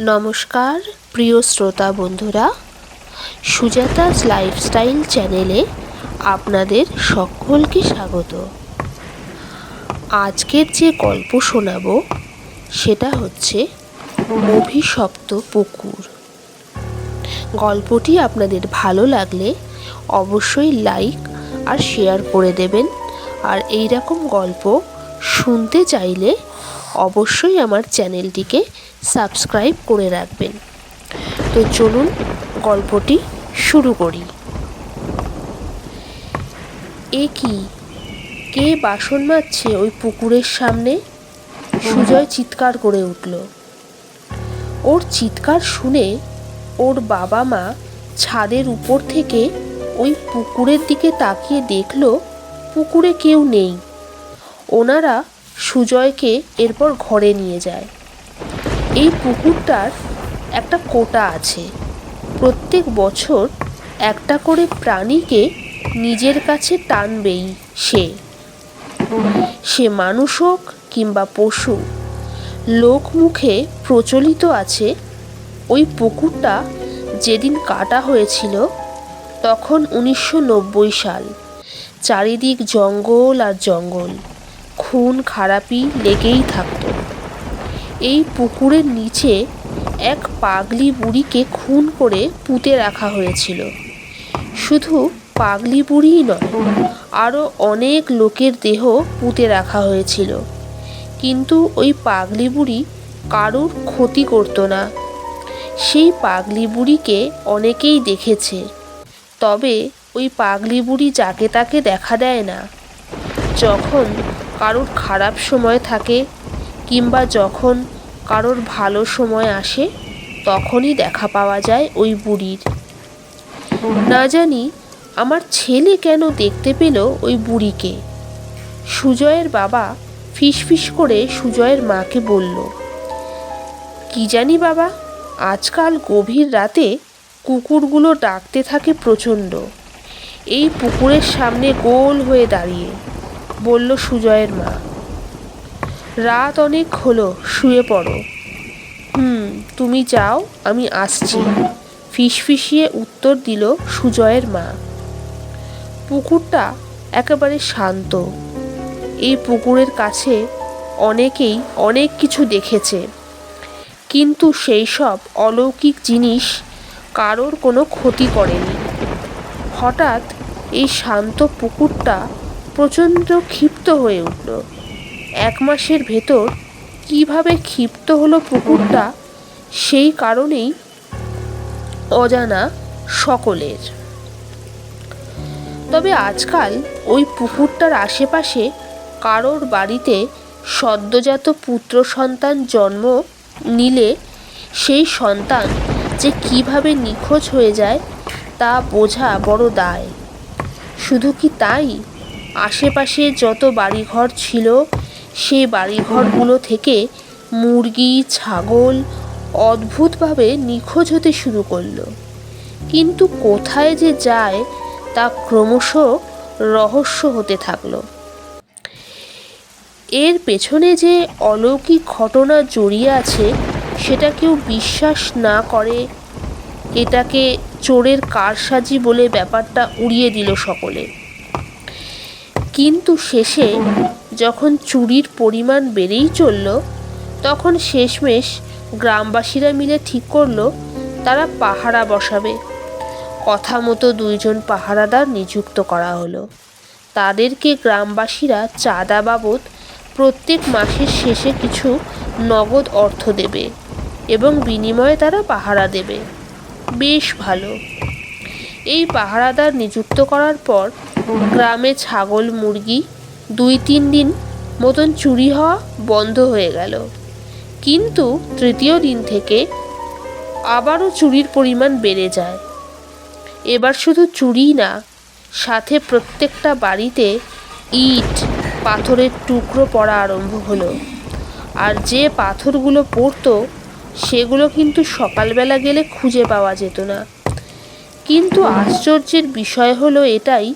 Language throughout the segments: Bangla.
নমস্কার, প্রিয় শ্রোতা বন্ধুরা, সুজাতাস লাইফস্টাইল চ্যানেলে আপনাদের সকলকে স্বাগত। আজকের যে গল্প শোনাব, সেটা হচ্ছে অভিশপ্ত পুকুর। গল্পটি আপনাদের ভালো লাগলে অবশ্যই লাইক আর শেয়ার করে দেবেন, আর এই রকম গল্প শুনতে চাইলে অবশ্যই আমার চ্যানেলটিকে সাবস্ক্রাইব করে রাখবেন। তো চলুন গল্পটি শুরু করি। এ কি? কে বাসন মাজছে ওই পুকুরের সামনে? সুজয় চিৎকার করে উঠল। ওর চিৎকার শুনে ওর বাবা মা ছাদের উপর থেকে ওই পুকুরের দিকে তাকিয়ে দেখল পুকুরে কেউ নেই। ওনারা সুজয়কে এরপর ঘরে নিয়ে যায়। এই পুকুরটার একটা কোটা আছে। প্রত্যেক বছর একটা করে প্রাণীকে নিজের কাছে টানবেই সে। সে মানুষ হোক কিংবা পশু, লোকমুখে প্রচলিত আছে। ওই পুকুরটা যেদিন কাটা হয়েছিল তখন উনিশশো নব্বই সাল। চারিদিক জঙ্গল আর জঙ্গল। খুন খারাপি লেগেই থাকতো। এই পুকুরের নিচে এক পাগলি বুড়িকে খুন করে পুঁতে রাখা হয়েছিল। শুধু পাগলি বুড়িই নয় আরও অনেক লোকের দেহ পুঁতে রাখা হয়েছিল। কিন্তু ওই পাগলি বুড়ি কারুর ক্ষতি করতো না। সেই পাগলি বুড়িকে অনেকেই দেখেছে। তবে ওই পাগলি বুড়ি যাকে তাকে দেখা দেয় না, যখন কারোর খারাপ সময় থাকে কিংবা যখন কারোর ভালো সময় আসে, তখনই দেখা পাওয়া যায় ওই বুড়ির। না জানি আমার ছেলে কেন দেখতে পেল ওই বুড়িকে। সুজয়ের বাবা ফিসফিস করে সুজয়ের মাকে বলল, কি জানি বাবা, আজকাল গভীর রাতে কুকুরগুলো ডাকতে থাকে প্রচণ্ড। এই পুকুরের সামনে গোল হয়ে দাঁড়িয়ে। বলল সুজয়ের মা। রাত অনেক হলো, শুয়ে পড়ো। হুম, তুমি যাও, আমি আসছি। ফিসফিসিয়ে উত্তর দিল সুজয়ের মা। পুকুরটা একেবারে শান্ত। এই পুকুরের কাছে অনেকেই অনেক কিছু দেখেছে। কিন্তু সেই সব অলৌকিক জিনিস কারোর কোনো ক্ষতি করেনি। হঠাৎ এই শান্ত পুকুরটা প্রচণ্ড ক্ষিপ্ত হয়ে উঠল। এক মাসের ভেতর কীভাবে ক্ষিপ্ত হলো পুকুরটা, সেই কারণেই অজানা সকলের। তবে আজকাল ওই পুকুরটার আশেপাশে কারোর বাড়িতে সদ্যজাত পুত্র সন্তান জন্ম নিলে সেই সন্তান যে কীভাবে নিখোঁজ হয়ে যায় তা বোঝা বড় দায়। শুধু কি তাই? আশেপাশে যত বাড়িঘর ছিল সেই বাড়িঘরগুলো থেকে মুরগি, ছাগল অদ্ভুতভাবে নিখোঁজ হতে শুরু করল। কিন্তু কোথায় যে যায়, তা ক্রমশ রহস্য হতে থাকল। এর পেছনে যে অলৌকিক ঘটনা জড়িয়ে আছে, সেটা কেউ বিশ্বাস না করে, এটাকে চোরের কারসাজি বলে ব্যাপারটা উড়িয়ে দিল সকলে। কিন্তু শেষে যখন চুরির পরিমাণ বেড়েই চলল, তখন শেষমেশ গ্রামবাসীরা মিলে ঠিক করল, তারা পাহারা বসাবে। কথা মতো দুইজন পাহারাদার নিযুক্ত করা হলো। তাদেরকে গ্রামবাসীরা চাঁদা বাবদ প্রত্যেক মাসের শেষে কিছু নগদ অর্থ দেবে এবং বিনিময়ে তারা পাহারা দেবে। বেশ ভালো। এই পাহারাদার নিযুক্ত করার পর গ্রামে ছাগল, মুরগি দুই তিন দিন মতন চুরি হওয়া বন্ধ হয়ে গেল। কিন্তু তৃতীয় দিন থেকে আবারও চুরির পরিমাণ বেড়ে যায়। এবার শুধু চুরি না, সাথে প্রত্যেকটা বাড়িতে ইট, পাথরের টুকরো পড়া আরম্ভ হলো। আর যে পাথরগুলো পড়তো, সেগুলো কিন্তু সকালবেলা গেলে খুঁজে পাওয়া যেত না। কিন্তু আশ্চর্যের বিষয় হলো এটাই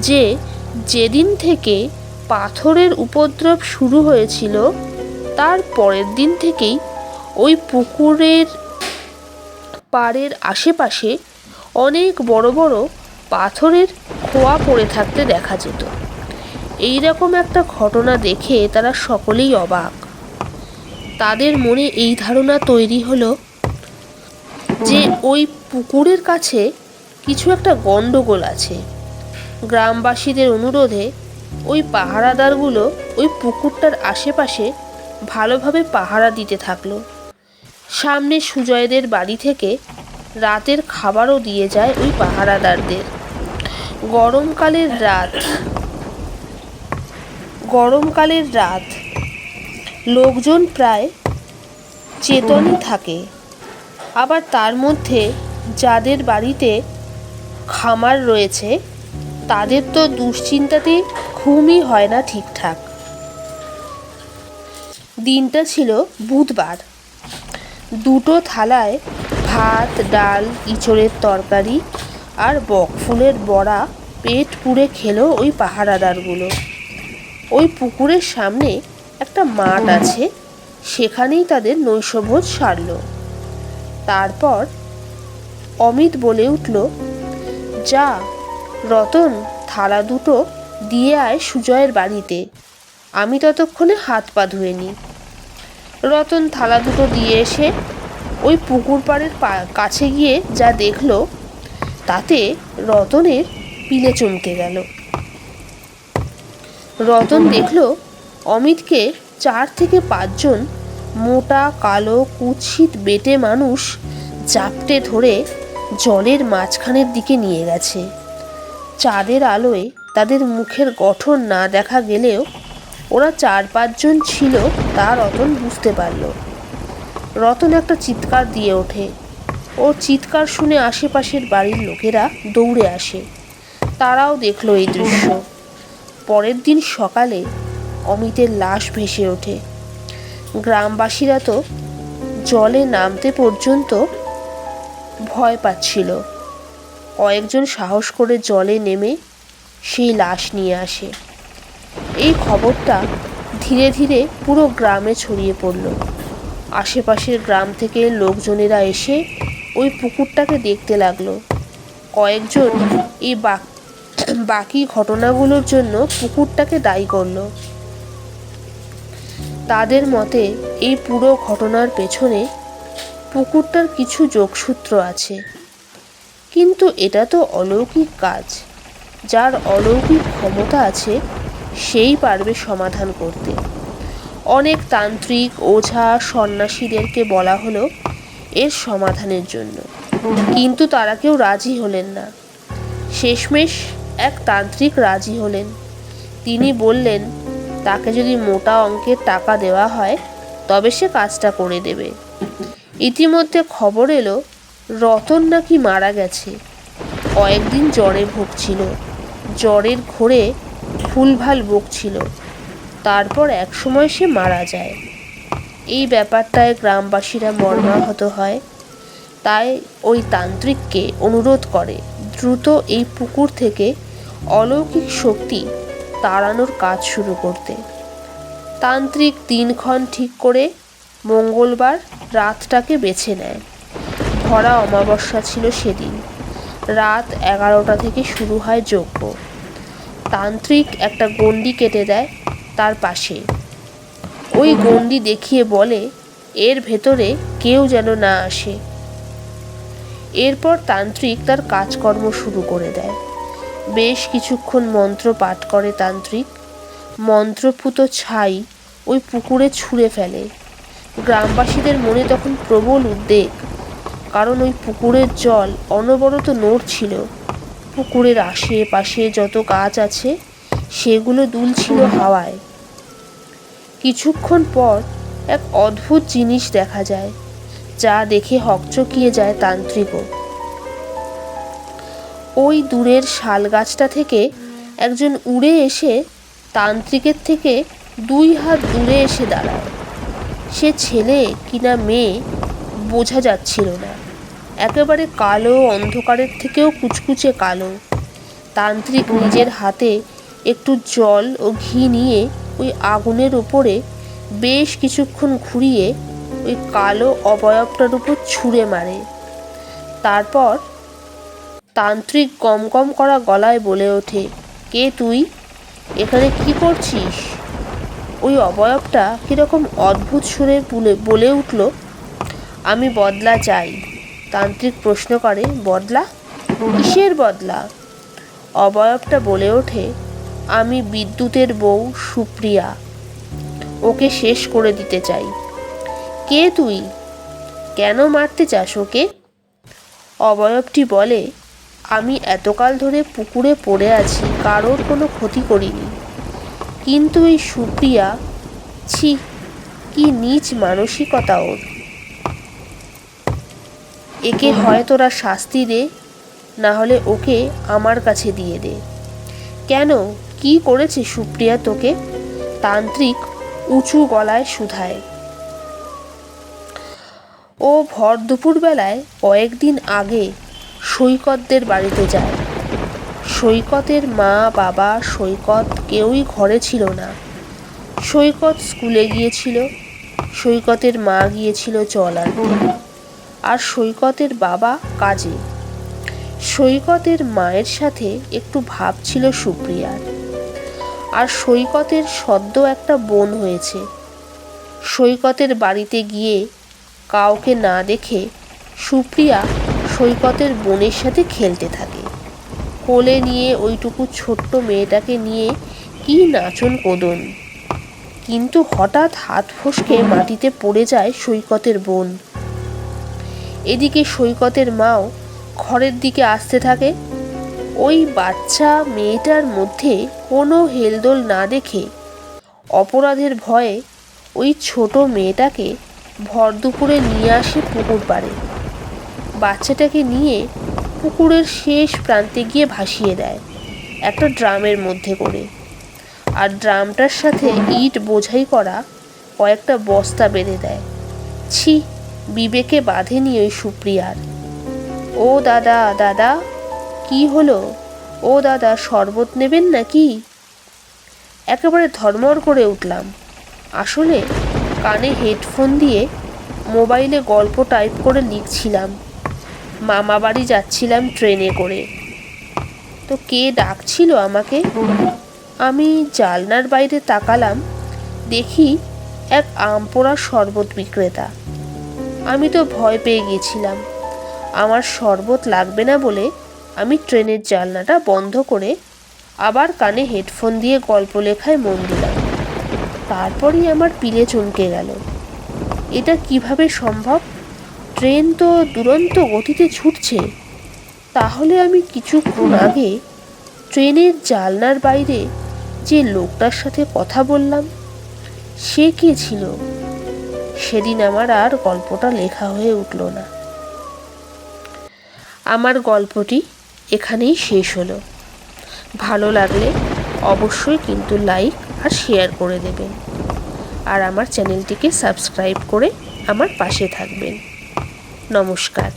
যে যেদিন থেকে পাথরের উপদ্রব শুরু হয়েছিল, তার পরের দিন থেকেই ওই পুকুরের পাড়ের আশেপাশে অনেক বড় বড় পাথরের খোয়া পড়ে থাকতে দেখা যেত। এই রকম একটা ঘটনা দেখে তারা সকলেই অবাক। তাদের মনে এই ধারণা তৈরি হলো যে ওই পুকুরের কাছে কিছু একটা গণ্ডগোল আছে। গ্রামবাসীদের অনুরোধে ওই পাহারাদারগুলো ওই পুকুরটার আশেপাশে ভালোভাবে পাহারা দিতে থাকল। সামনে সুজয়দের বাড়ি থেকে রাতের খাবারও দিয়ে যায় ওই পাহারাদারদের। গরমকালের রাত। গরমকালের রাত। লোকজন প্রায় চেতনই থাকে। আবার তার মধ্যে যাদের বাড়িতে খামার রয়েছে তাদের তো দুশ্চিন্তাতে ঘুমই হয় না ঠিকঠাক। দিনটা ছিল বুধবার। দুটো থালায় ভাত, ডাল, ইঁচড়ের তরকারি আর বকফুলের বড়া পেট পুড়ে খেলো ওই পাহারাদারগুলো। ওই পুকুরের সামনে একটা মাঠ আছে, সেখানেই তাদের নৈশভোজ সারল। তারপর অমিত বলে উঠল, যা রতন থালা দুটো দিয়ে আয় সুজয়ের বাড়িতে। আমি ততক্ষণে হাত পা ধুয়ে নিই। রতন থালা দুটো দিয়ে এসে ওই পুকুর পাড়ের কাছে গিয়ে যা দেখল, তাতে রতনের পিলে চমকে গেল। রতন দেখল অমিতকে চার থেকে পাঁচজন মোটা, কালো, কুৎসিত বেটে মানুষ জাপটে ধরে জলের মাঝখানের দিকে নিয়ে গেছে। চাঁদের আলোয় তাদের মুখের গঠন না দেখা গেলেও ওরা চার পাঁচজন ছিল তা রতন বুঝতে পারল। রতন একটা চিৎকার দিয়ে ওঠে। ওর চিৎকার শুনে আশেপাশের বাড়ির লোকেরা দৌড়ে আসে। তারাও দেখল এই দৃশ্য। পরের দিন সকালে অমিতের লাশ ভেসে ওঠে। গ্রামবাসীরা তো জলে নামতে পর্যন্ত ভয় পাচ্ছিল। কয়েকজন সাহস করে জলে নেমে সেই লাশ নিয়ে আসে। এই খবরটা ধীরে ধীরে পুরো গ্রামে ছড়িয়ে পড়ল। আশেপাশের গ্রাম থেকে লোকজনেরা এসে ওই পুকুরটাকে দেখতে লাগল। কয়েকজন এই বাকি ঘটনাগুলোর জন্য পুকুরটাকে দায়ী করল। তাদের মতে এই পুরো ঘটনার পেছনে পুকুরটার কিছু যোগসূত্র আছে। কিন্তু এটা তো অলৌকিক কাজ। যার অলৌকিক ক্ষমতা আছে, সেই পারবে সমাধান করতে। অনেক তান্ত্রিক, ওঝা, সন্ন্যাসীদেরকে বলা হলো এর সমাধানের জন্য। কিন্তু তারা কেউ রাজি হলেন না। শেষমেশ এক তান্ত্রিক রাজি হলেন। তিনি বললেন, তাকে যদি মোটা অঙ্কের টাকা দেওয়া হয়, তবে সে কাজটা করে দেবে। ইতিমধ্যে খবর এলো রতন নাকি মারা গেছে? কয়েকদিন জ্বরে ভুগছিল। জ্বরের ঘোরে ভুলভাল বকছিল। তারপর একসময় সে মারা যায়। এই ব্যাপারটায় গ্রামবাসীরা মর্মাহত হয়। তাই ওই তান্ত্রিককে অনুরোধ করে, দ্রুত এই পুকুর থেকে অলৌকিক শক্তি তাড়ানোর কাজ শুরু করতে। তান্ত্রিক দিনক্ষণ ঠিক করে মঙ্গলবার রাতটাকে বেছে নেয়। ভরা অমাবস্যা ছিল সেদিন। রাত এগারোটা থেকে শুরু হয় যজ্ঞ। তান্ত্রিক একটা গণ্ডি কেটে দেয় তার পাশে। ওই গণ্ডি দেখিয়ে বলে, এর ভেতরে কেউ যেন না আসে। এরপর তান্ত্রিক তার কাজকর্ম শুরু করে দেয়। বেশ কিছুক্ষণ মন্ত্র পাঠ করে তান্ত্রিক। মন্ত্রপুত ছাই ওই পুকুরে ছুঁড়ে ফেলে। গ্রামবাসীদের মনে তখন প্রবল উদ্বেগ। কারণ ওই পুকুরের জল অনবরত নড়ছিল। পুকুরের আশেপাশে যত গাছ আছে, সেগুলো দুলছিল হাওয়ায়। কিছুক্ষণ পর এক অদ্ভুত জিনিস দেখা যায়, যা দেখে হকচকিয়ে যায় তান্ত্রিকও ওই দূরের শাল গাছটা থেকে একজন উড়ে এসে তান্ত্রিকের থেকে দুই হাত দূরে এসে দাঁড়ায়। সে ছেলে কিনা মেয়ে বোঝা যাচ্ছিল না। একেবারে কালো অন্ধকারের থেকেও কুচকুচে কালো। তান্ত্রিক নিজের হাতে একটু জল ও ঘি নিয়ে ওই আগুনের ওপরে বেশ কিছুক্ষণ ঘুরিয়ে ওই কালো অবয়বটার উপর ছুঁড়ে মারে। তারপর তান্ত্রিক গম গম করা গলায় বলে ওঠে, কে তুই? এখানে কি করছিস? ওই অবয়বটা কীরকম অদ্ভুত সুরে বলে উঠল আমি বদলা চাই। তান্ত্রিক প্রশ্ন করে, বদলা? কিসের বদলা? অবয়বটা বলে ওঠে, আমি বিদ্যুতের বউ সুপ্রিয়া। ওকে শেষ করে দিতে চাই। কে তুই? কেন মারতে চাস ওকে? অবয়বটি বলে, আমি এতকাল ধরে পুকুরে পড়ে আছি, কারোর কোনো ক্ষতি করিনি। কিন্তু এই সুপ্রিয়া, ছি, কি নীচ মানসিকতা ওর। একে হয় তোরা শাস্তি দে না হলে ওকে আমার কাছে দিয়ে দে। কেন? কি করেছে সুপ্রিয়া তোকে? তান্ত্রিক উঁচু গলায় শুধায়। ও ভর দুপুরবেলায় কয়েকদিন আগে সৈকতদের বাড়িতে যায়। সৈকতের মা, বাবা, সৈকত কেউই ঘরে ছিল না। সৈকত স্কুলে গিয়েছিল, সৈকতের মা গিয়েছিল জল আনতে আর সৈকতের বাবা কাজে। সৈকতের মায়ের সাথে একটু ভাব ছিল সুপ্রিয়ার। আর সৈকতের সদ্য একটা বোন হয়েছে। সৈকতের বাড়িতে গিয়ে কাউকে না দেখে সুপ্রিয়া সৈকতের বোনের সাথে খেলতে থাকে। কোলে নিয়ে ওইটুকু ছোট্ট মেয়েটাকে নিয়ে কি নাচন কোদন। কিন্তু হঠাৎ হাত ফসকে মাটিতে পড়ে যায় সৈকতের বোন। এদিকে সৈকতের মাও ঘরের দিকে আসতে থাকে। ওই বাচ্চা মেয়েটার মধ্যে কোনো হেলদোল না দেখে অপরাধের ভয়ে ওই ছোট মেয়েটাকে ভর দুপুরে নিয়ে আসে পুকুর পাড়ে। বাচ্চাটাকে নিয়ে পুকুরের শেষ প্রান্তে গিয়ে ভাসিয়ে দেয় একটা ড্রামের মধ্যে করে। আর ড্রামটার সাথে ইট বোঝাই করা কয়েকটা বস্তা বেঁধে দেয়। ছি বিবেকে বাঁধেনি ওই সুপ্রিয়ার। ও দাদা দাদা, কি হলো? ও দাদা, শরবত নেবেন নাকি? একেবারে ধর্মর করে উঠলাম। আসলে কানে হেডফোন দিয়ে মোবাইলে গল্প টাইপ করে লিখছিলাম। মামা বাড়ি যাচ্ছিলাম ট্রেনে করে। তো কে ডাকছিল আমাকে? আমি জালনার বাইরে তাকালাম, দেখি এক আম পোড়া শরবত বিক্রেতা। আমি তো ভয় পেয়ে গিয়েছিলাম। আমার শরবত লাগবে না বলে আমি ট্রেনের জানলাটা বন্ধ করে আবার কানে হেডফোন দিয়ে গল্প লেখায় মন দিলাম। তারপরই আমার পিলে চমকে গেল। এটা কীভাবে সম্ভব? ট্রেন তো দুরন্ত গতিতে ছুটছে। তাহলে আমি কিছুক্ষণ আগে ট্রেনের জালনার বাইরে যে লোকটার সাথে কথা বললাম, সে কে ছিল? সেদিন আমার আর গল্পটা লেখা হয়ে উঠল না। আমার গল্পটি এখানেই শেষ হলো। ভালো লাগলে অবশ্যই কিন্তু লাইক আর শেয়ার করে দেবেন। আর আমার চ্যানেলটিকে সাবস্ক্রাইব করে আমার পাশে থাকবেন। নমস্কার।